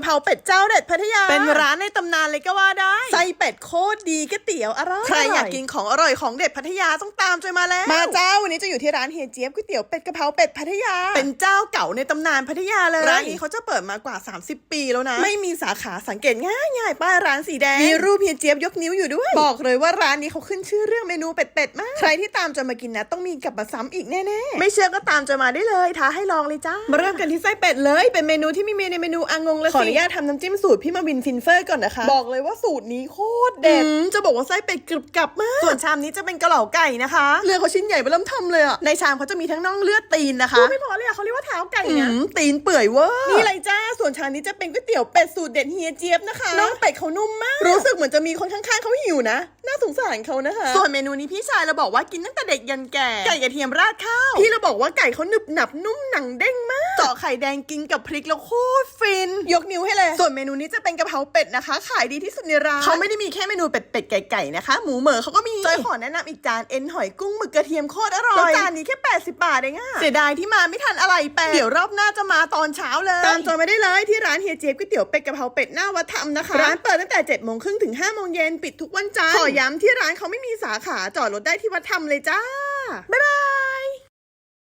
ะเพราเป็ดเจ้าเด็ดพัทยา เป็นร้านในตำนานเลยก็ว่าได้ไส้เป็ดโคตรดีก๋วยเตี๋ยวอร่อย ใครอยากกินของอร่อยของเด็ดพัทยาต้องตามจอยมาแล้ว มาเจ้า วันนี้จะอยู่ที่ร้านเฮียเจี๊ยบก๋วยเตี๋ยวเป็ดกะเพราเป็ดพัทยา เป็นเจ้าเก่าในตำนานพัทยาเลย ร้านนี้เขาจะเปิดมากว่า 30 ปีแล้วนะ ไม่มีสาขาสังเกตง่ายง่ายๆป้ายร้านสีแดง มีรูปเฮียเจี๊ยบยกนิ้วอยู่ด้วย บอกเลยว่าร้านนี้เขาขึ้นชื่อเรื่องเมนูเป็ดๆมาก ใครที่ตามจนมากินนะต้องมีกลับมาซ้ำอีกแน่ไม่เชื่อก็ตามจอยมาได้เลยท้าให้ลองเลยจ้าๆมาเริ่มกันที่ไส้เป็ดเลย เป็นเมนูที่ไม่มีในเมนูอางงเลยขออนุสิญาตทำน้ำจิ้มสูตรพี่มาวินฟินเฟอร์ก่อนนะคะ บอกเลยว่าสูตรนี้โคตรเด็ดอืมจะบอกว่าไส้เป็ดกรึบกรับมาก ส่วนชามนี้จะเป็นกะเหล่าไก่นะคะเลือดเขาชิ้นใหญ่ไปเริ่มทำเลยอะ ในชามเขาจะมีทั้งน่องเลือดตีนนะคะพูดไม่พอเลยอะเขาเรียกว่าเท้าไก่อืนะมตีนเปื่อยเวอร์นี่เลยจ้า ส่วนชามนี้จะเป็นก๋วยเตี๋ยวเป็ดสูตรเด็ดเฮียเจี๊ยบนะคะน้องเป็ดเขานุ่มมาก รู้สึกเหมือนจะมีคนข้างๆเขาหิวนะ น่าสงสารเขานะคะ ส่วนเมนูนี้พี่ชายเราบอกว่ากินตั้งแต่เด็กยันแก่ ไก่กระเทียมราดข้าว พี่เราบอกว่าไก่เขาหนึบหนับนุ่มหนังเด้งมาก เจาะไข่แดงกินกับพริกแล้วโคตรฟิน ยกนิ้วให้เลย ส่วนเมนูนี้จะเป็นกะเพราเป็ดนะคะ ขายดีที่สุดในร้านเขาไม่ได้มีแค่เมนูเป็ดเป็ดๆไก่ๆนะคะ หมูเหมอเขาก็มีจอยขอแนะนำอีกจานเอ็นหอยกุ้งหมึกกระเทียมโคตรอร่อยแล้วจานนี้แค่ 80 บาทเองอะเสียดายที่มาไม่ทันอะไรแปดเดี๋ยวรอบหน้าจะมาตอนเช้าเลยตามจอยมาได้เลยที่ร้านเฮียเจี๊ยบก๋วยเตี๋ยวเป็ดกะเพราเป็ดหน้าวัดธรรมนะคะร้านเปิดตั้งแต่7จ็ดโมงครึ่งถึง5้าโมงเย็นปิดทุกวันจันทร์ขอย้ำที่ร้านเขาไม่มีสาขาจอดรถได้ที่วัดธรรมเลยจ้าบ๊ายบาย